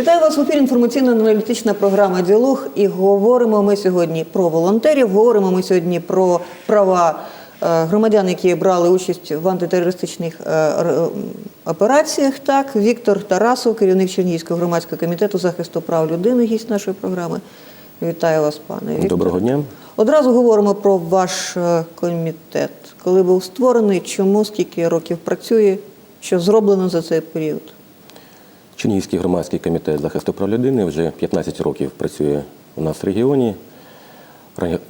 Вітаю вас в ефірі інформаційно-аналітична програма Діалог. І говоримо ми сьогодні про волонтерів. Говоримо ми сьогодні про права е, громадян, які брали участь в антитерористичних е, операціях. Так, Віктор Тарасов, керівник Чернігівського громадського комітету захисту прав людини, гість нашої програми. Вітаю вас, пане Віктор. Доброго дня. Одразу говоримо про ваш е, комітет. Коли був створений, чому, скільки років працює, що зроблено за цей період? Чернігівський громадський комітет захисту прав людини вже 15 років працює у нас в регіоні.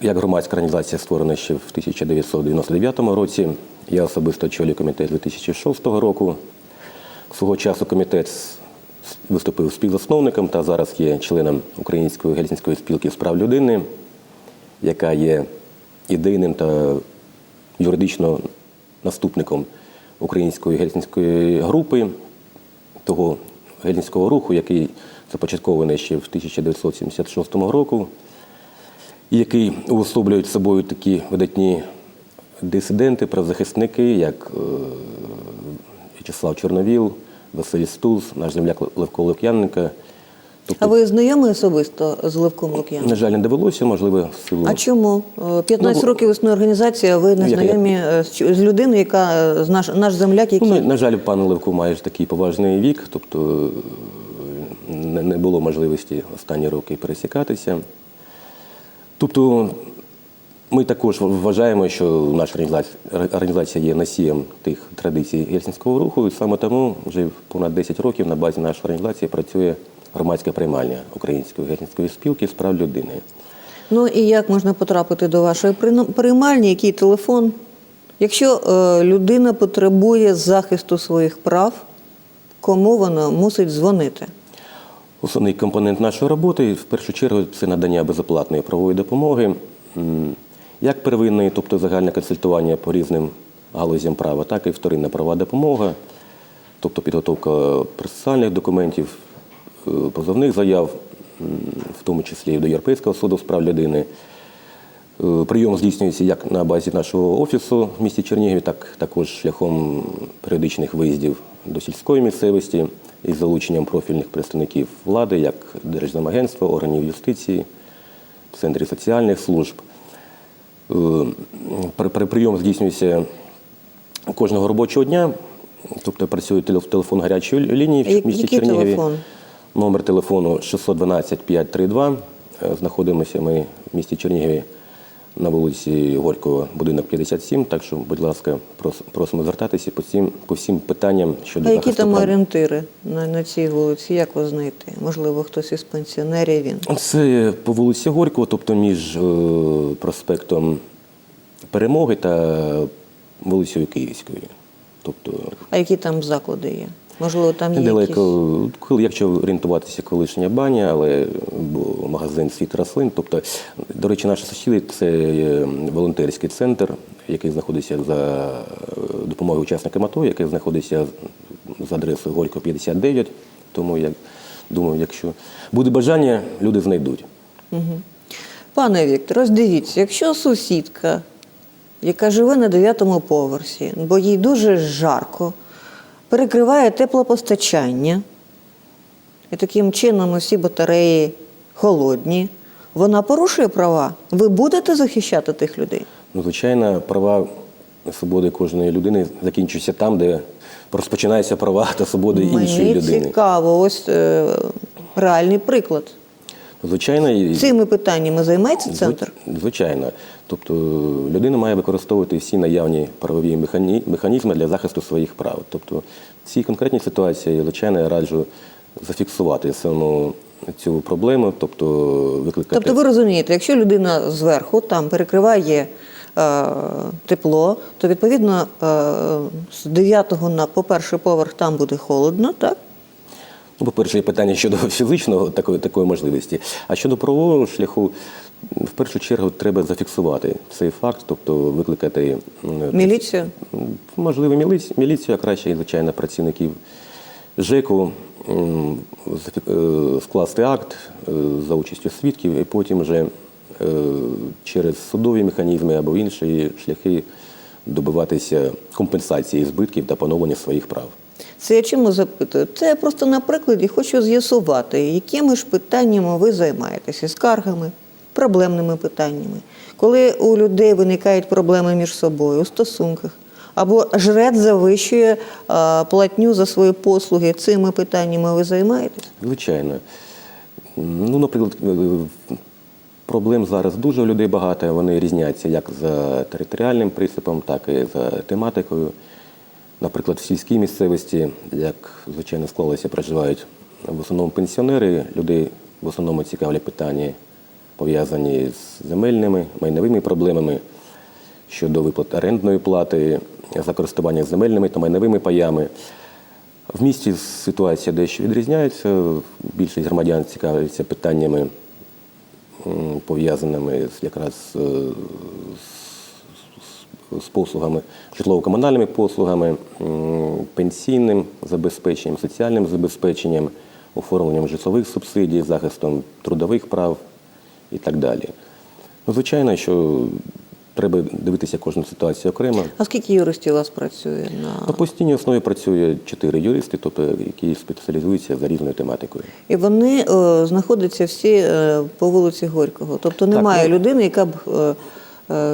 Як громадська організація створена ще в 1999 році. Я особисто очолюю комітет з 2006 року. Свого часу комітет виступив співзасновником та зараз є членом Української гельсінської спілки з прав людини, яка є ідейним та юридично наступником Української гельсінської групи, того гельсінського руху, який започаткований ще в 1976 року, який уособлюють собою такі видатні дисиденти, правозахисники, як е, В'ячеслав Чорновіл, Василь Стуз, наш земляк Левко Лук'яненка. Тобто, А ви знайомі особисто з Левком Лук'яном? на жаль, не довелося, можливо, в силу. А чому? Е, 15 Ну, років існує організація, а ви не знайомі е, з людиною, яка е, з наш, наш земляк, Ну, який на, на жаль, пан Левко має ж такий поважний вік, тобто е, не, не було можливості останні роки пересікатися. Тобто ми також вважаємо, що наша організація, організація є носієм тих традицій гельсінського руху, і саме тому вже понад 10 років на базі нашої організації працює громадська приймальня Української гельсінської спілки з прав людини. Ну і як можна потрапити до вашої приймальні, який телефон? Якщо е, людина потребує захисту своїх прав, кому вона мусить дзвонити? Основний компонент нашої роботи в першу чергу це надання безоплатної правової допомоги, як первинної, тобто загальне консультування по різним галузям права, так і вторинна права допомога, тобто підготовка процесуальних документів, позовних заяв, в тому числі і до Європейського суду з прав людини. Е, Прийом здійснюється як на базі нашого офісу в місті Чернігові, так також шляхом періодичних виїздів до сільської місцевості із залученням профільних представників влади, як Держземагентства, органів юстиції, центрів соціальних служб. Е, при- при- Прийом здійснюється кожного робочого дня, тобто працює телефон гарячої лінії в місті який Чернігові. телефон? Номер телефону 612-532. Е, Знаходимося ми в місті Чернігові на вулиці Горького, будинок 57. Так що, будь ласка, просимо звертатися по всім, по всім питанням щодо А які захисту там прав. орієнтири на, на цій вулиці? Як вас знайти? Можливо, хтось із пенсіонерів він. Це по вулиці Горького, тобто між е, проспектом Перемоги та вулицею Київською. Тобто А які там заклади є? Можливо, там є Недалеко, коли- якщо орієнтуватися колишня баня, але магазин світ рослин. Тобто, до речі, наші сусіди це е, волонтерський центр, який знаходиться за е, допомогою учасникам АТО, який знаходиться за адресою Горько 59. Тому я думаю, якщо буде бажання, люди знайдуть. Угу. Пане Віктор, ось дивіться, якщо сусідка, яка живе на дев'ятому поверсі, бо їй дуже жарко, перекриває теплопостачання, і таким чином усі батареї холодні, вона порушує права. Ви будете захищати тих людей? Ну, звичайно, права свободи кожної людини закінчуються там, де розпочинаються права та свободи іншої Мені людини. цікаво, ось е, реальний приклад. Звичайно, Цими питаннями займається центр? Звичайно. Тобто людина має використовувати всі наявні правові механі- механізми для захисту своїх прав. Тобто в цій конкретній ситуації, звичайно, я раджу зафіксувати саму цю проблему, тобто викликати. Тобто ви розумієте, якщо людина зверху там перекриває е, тепло, то відповідно е, з 9 на по перший поверх там буде холодно, так? Ну, по-перше, є питання щодо фізичного такої, такої можливості. А щодо правового шляху, в першу чергу треба зафіксувати цей факт, тобто викликати Міліцію? Можливо, міліцію, міліцію, а краще, звичайно, працівників ЖЕКу е, скласти акт е, за участю свідків, і потім вже е, через судові механізми або інші шляхи добиватися компенсації збитків та поновлення своїх прав. Це я чому запитую? Це я просто на прикладі хочу з'ясувати, якими ж питаннями ви займаєтеся скаргами, проблемними питаннями. Коли у людей виникають проблеми між собою у стосунках, або жрець завищує а, платню за свої послуги, цими питаннями ви займаєтесь? Звичайно. Ну, наприклад, е, проблем зараз дуже у людей багато. Вони різняться як за територіальним принципом, так і за тематикою. Наприклад, в сільській місцевості, як звичайно склалося, проживають в основному пенсіонери. Людей в основному цікавлять питання, пов'язані з земельними, майновими проблемами щодо виплат орендної плати, за користування земельними та майновими паями. В місті ситуація дещо відрізняється. Більшість громадян цікавляться питаннями, пов'язаними якраз е, з- з послугами, житлово-комунальними послугами, пенсійним забезпеченням, соціальним забезпеченням, оформленням житлових субсидій, захистом трудових прав і так далі. Ну, звичайно, що треба дивитися кожну ситуацію окремо. А скільки юристів у вас працює на На постійній основі працює чотири юристи, тобто які спеціалізуються за різною тематикою. І вони е, знаходяться всі е, по вулиці Горького. Тобто немає ну- людини, яка б е, е,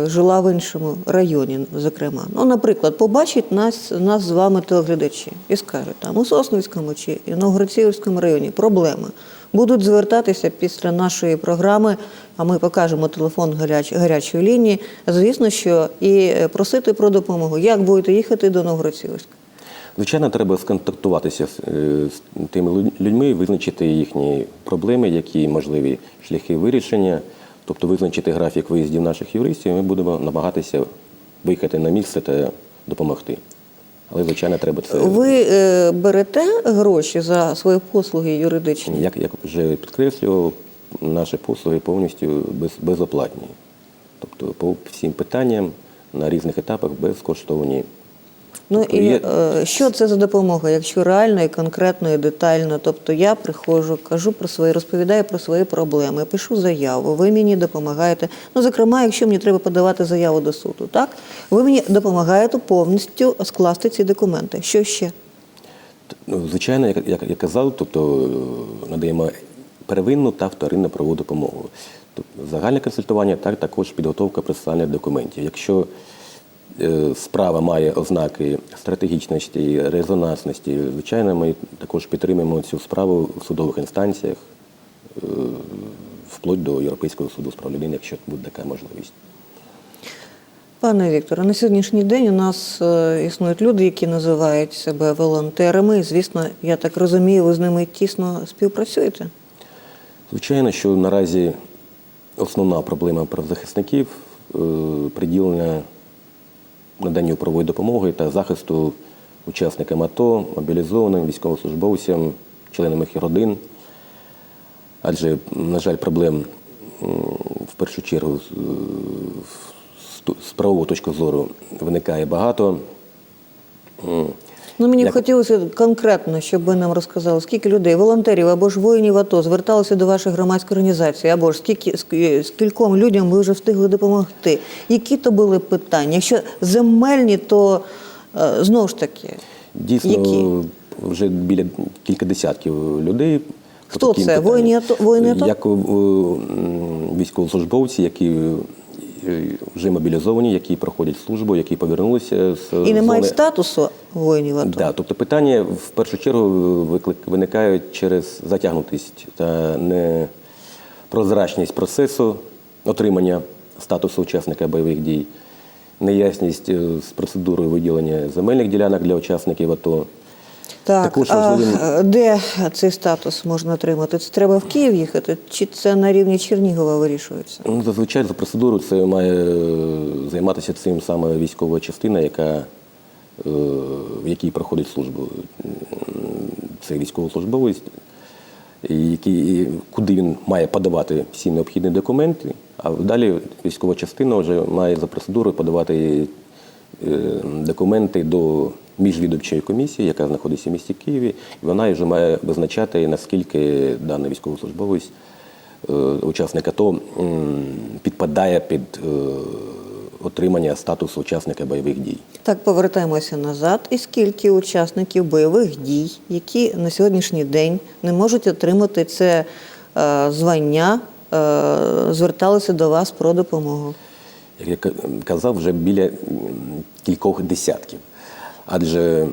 жила в іншому районі, зокрема. Ну, наприклад, побачить нас, нас з вами телеглядачі і скажуть, там у Сосницькому чи Інограцівському районі проблеми. Будуть звертатися після нашої програми, а ми покажемо телефон гаряч, гарячої лінії. Звісно, що і е, просити про допомогу. Як будете їхати до Новгород-Сіверська? Звичайно, треба сконтактуватися з, е, з тими людьми, визначити їхні проблеми, які можливі шляхи вирішення, тобто визначити графік виїздів наших юристів, ми будемо намагатися виїхати на місце та допомогти. Але, звичайно, треба це. Ви е, берете гроші за свої послуги юридичні? Як, як вже підкреслював, наші послуги повністю без, безоплатні. Тобто по всім питанням на різних етапах безкоштовні. Ну Тобто і є- е, що це за допомога, якщо реально і конкретно і детально? Тобто я приходжу, кажу про свої, розповідаю про свої проблеми, пишу заяву, ви мені допомагаєте. Ну, зокрема, якщо мені треба подавати заяву до суду, так ви мені допомагаєте повністю скласти ці документи. Що ще? Ну, Звичайно, як, як я казав, тобто е, надаємо первинну та вторинну правову допомогу. Тобто загальне консультування, так також підготовка процесуальних документів. Якщо справа має ознаки стратегічності, резонансності, звичайно, ми також підтримуємо цю справу в судових інстанціях, е, вплоть до Європейського суду з прав людини, якщо буде така можливість. Пане Вікторе, на сьогоднішній день у нас е, існують люди, які називають себе волонтерами. І, звісно, я так розумію, ви з ними тісно співпрацюєте. Звичайно, що наразі основна проблема правозахисників е, приділення наданню правової допомоги та захисту учасникам АТО, мобілізованим, військовослужбовцям, членам їх родин. Адже, на жаль, проблем в першу чергу з- правового точки зору виникає багато. Ну, мені б хотілося конкретно, щоб ви нам розказали, скільки людей, волонтерів або ж воїнів АТО зверталися до вашої громадської організації, або ж скільки ск- скільком людям ви вже встигли допомогти. Які то були питання? Якщо земельні, то е, знову ж таки, Дійсно, Які? вже біля кілька десятків людей. Хто це? Воїни АТО-? Як е, військовослужбовці, які е, вже мобілізовані, які проходять службу, які повернулися з і не мають статусу воїнів АТО. Да, тобто питання в першу чергу виклик виникають через затягнутість та непрозрачність процесу отримання статусу учасника бойових дій, неясність е, з процедурою виділення земельних ділянок для учасників АТО. Так, Також а важливим- де цей статус можна отримати? Це треба в Київ їхати, чи це на рівні Чернігова вирішується? Ну, зазвичай за процедуру це має е, займатися цим саме військова частина, яка, е, в якій проходить службу. Це військовослужбовець, який, куди він має подавати всі необхідні документи, а далі військова частина вже має за процедурою подавати е, документи до міжвідомчої комісії, яка знаходиться в місті Києві, і вона вже має визначати, наскільки даний військовослужбовець е, учасник АТО підпадає під е, отримання статусу учасника бойових дій. Так, повертаємося назад. І скільки учасників бойових дій, які на сьогоднішній день не можуть отримати це е, звання, е, зверталися до вас про допомогу? Як я казав, вже біля кількох десятків. Адже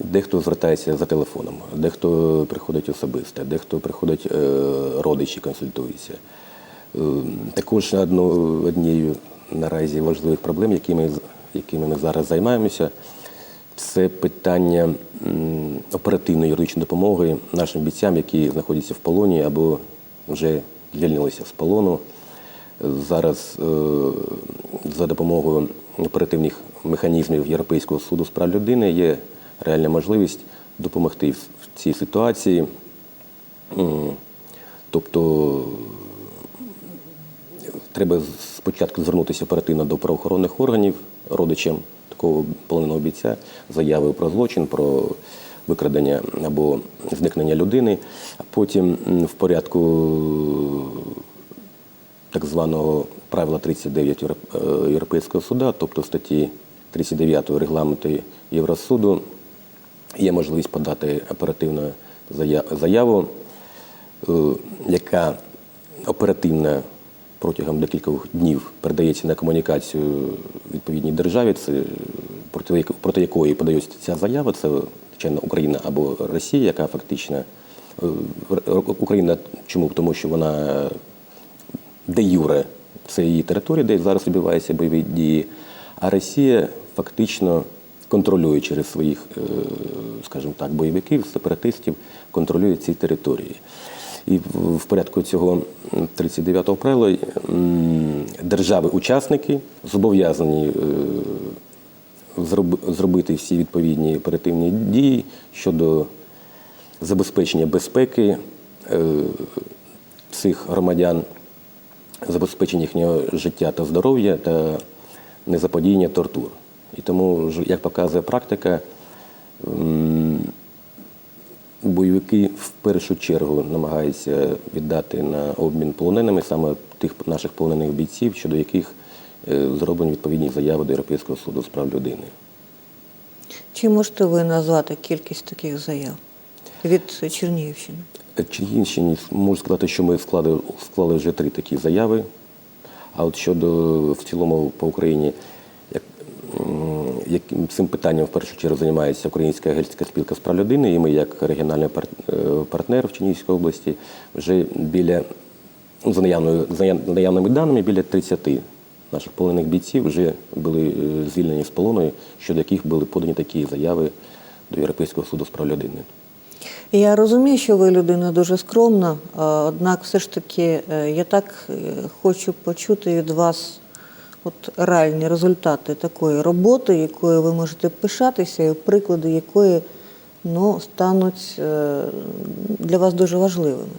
дехто звертається за телефоном, дехто приходить особисто, дехто приходить е, родичі, консультуються. Е, Також однією наразі важливих проблем, якими, якими ми зараз займаємося, це питання оперативної юридичної допомоги нашим бійцям, які знаходяться в полоні або вже звільнилися з полону. Зараз е, за допомогою оперативних механізмів Європейського суду з прав людини є реальна можливість допомогти в цій ситуації. Тобто треба спочатку звернутися оперативно до правоохоронних органів, родичам такого полоненого бійця, заявою про злочин, про викрадення або зникнення людини, а потім в порядку так званого правила 39 е, Європейського суду, тобто статті 39 регламенту Євросуду, є можливість подати оперативну заяву, е, яка оперативно протягом декількох днів передається на комунікацію відповідній державі, це проти, якої подається ця заява, це звичайно Україна або Росія, яка фактично е, Україна чому? Тому що вона де юре це її територія, де зараз відбуваються бойові дії. А Росія фактично контролює через своїх, е, скажімо так, бойовиків, сепаратистів, контролює ці території. І в порядку цього 39-го правила держави-учасники зобов'язані е, зробити всі відповідні оперативні дії щодо забезпечення безпеки е, цих громадян, забезпечення їхнього життя та здоров'я та незаподіяння тортур. І тому, як показує практика, бойовики в першу чергу намагаються віддати на обмін полоненими саме тих наших полонених бійців, щодо яких е, зроблені відповідні заяви до Європейського суду з прав людини. Чи можете ви назвати кількість таких заяв від Чернігівщини? Чернігівщині можу сказати, що ми склали, склали вже три такі заяви. А от щодо в цілому по Україні, як, як цим питанням в першу чергу займається Українська гельська спілка з прав людини, і ми, як регіональний е, партнер в Чернігівській області, вже біля ну, за наявною за наявними даними біля 30 наших полонених бійців вже були е, звільнені з полону, щодо яких були подані такі заяви до Європейського суду з прав людини. Я розумію, що ви людина дуже скромна, однак все ж таки е, я так е, хочу почути від вас от реальні результати такої роботи, якою ви можете пишатися, і приклади якої ну, стануть е, для вас дуже важливими.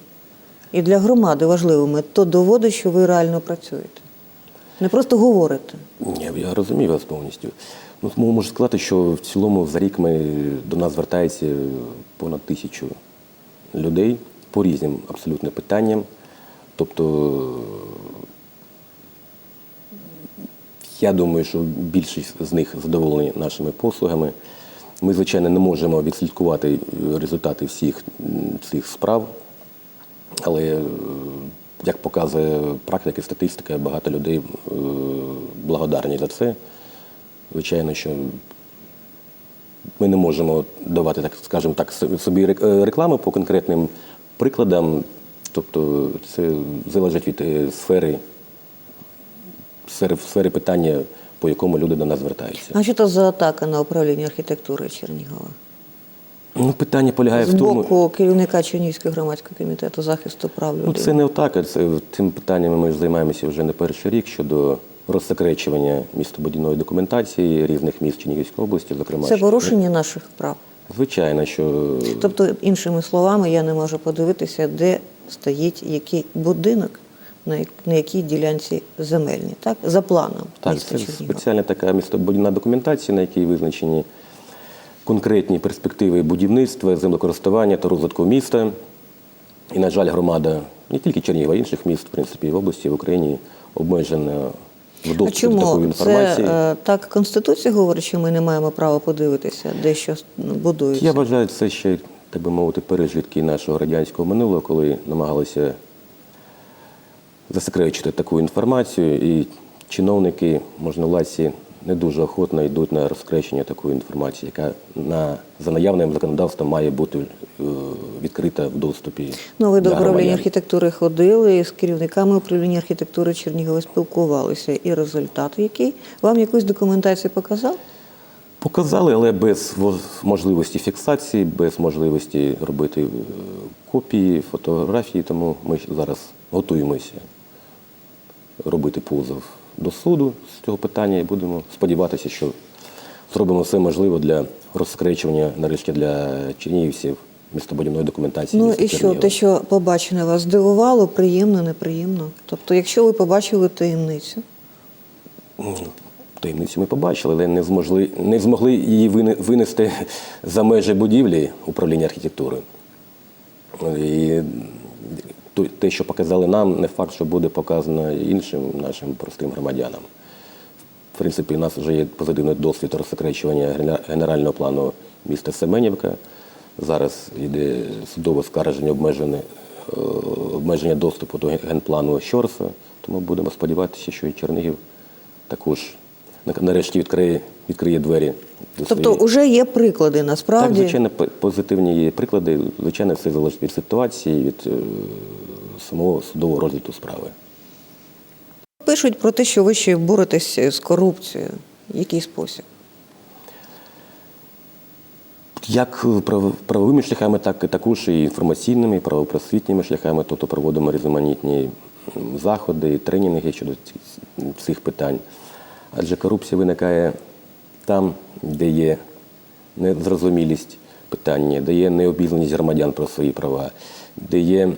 І для громади важливими. То доводить, що ви реально працюєте. Не просто говорите. Ні, я розумію вас повністю. Ну, можу сказати, що в цілому за рік ми до нас звертається понад тисячу людей по різним абсолютно питанням. Тобто, я думаю, що більшість з них задоволені нашими послугами. Ми, звичайно, не можемо відслідкувати е, результати всіх цих справ, але е, як показує практика статистика, багато людей е, благодарні за це. Звичайно, що ми не можемо давати, так скажімо так, собі е, рекламу по конкретним прикладам. Тобто це залежить від е, сфери, сфери, сфери питання, по якому люди до нас звертаються. А що це за атака на управління архітектури Чернігова? Ну, питання полягає З в тому. З боку керівника Чернігівського громадського комітету захисту прав людини. Ну, це не отака. Це цим питаннями ми ж займаємося вже не перший рік щодо розсекречування містобудівної документації різних міст Чернігівської області, зокрема. Це порушення наших прав. Звичайно, що Тобто, іншими словами, я не можу подивитися, де стоїть який будинок, на як- на якій ділянці земельні, так? За планом так, це спеціальна така містобудівна документація, на якій визначені конкретні перспективи будівництва, землекористування та розвитку міста. І, на жаль, громада не тільки Чернігова, а інших міст, в принципі, в області, в Україні обмежена в А до такої інформації. Це, так Конституція говорить, що ми не маємо права подивитися, де що будується? Я вважаю, це ще, так би мовити, пережитки нашого радянського минулого, коли намагалися засекречити таку інформацію, і чиновники, можновладці, не дуже охотно йдуть на розкрещення такої інформації, яка на, за наявним законодавством має бути е, відкрита в доступі. Ну, ви до управління архітектури ходили, з керівниками управління архітектури Чернігова спілкувалися. І результат який? Вам якусь документацію показав? Показали, але без можливості фіксації, без можливості робити е, копії, фотографії. Тому ми зараз готуємося робити позов до суду з цього питання і будемо сподіватися, що зробимо все можливе для розкречування нарешті для чернігівців містобудівної документації. Ну і що, те, що побачене вас здивувало, приємно, неприємно? Тобто, якщо ви побачили таємницю, Таємницю ми побачили, але не змогли, не змогли її винести за межі будівлі управління архітектури. І те, що показали нам, не факт, що буде показано іншим нашим простим громадянам. В принципі, у нас вже є позитивний досвід розсекречування генерального плану міста Семенівка. Зараз йде судове скарження обмежене, е, обмеження доступу до генплану Щорса. Тому будемо сподіватися, що і Чернігів також нарешті відкриє, відкриє двері до тобто, своєї. вже є приклади Так, звичайно, позитивні є приклади. Звичайно, все залежить від ситуації, від е, самого судового розгляду справи. Пишуть про те, що ви ще боретесь з корупцією. В який спосіб? Як правовими шляхами, так і також і інформаційними, і правопросвітніми шляхами, тобто проводимо різноманітні заходи, тренінги щодо цих питань. Адже корупція виникає там, де є незрозумілість питання, де є необізнаність громадян про свої права, де є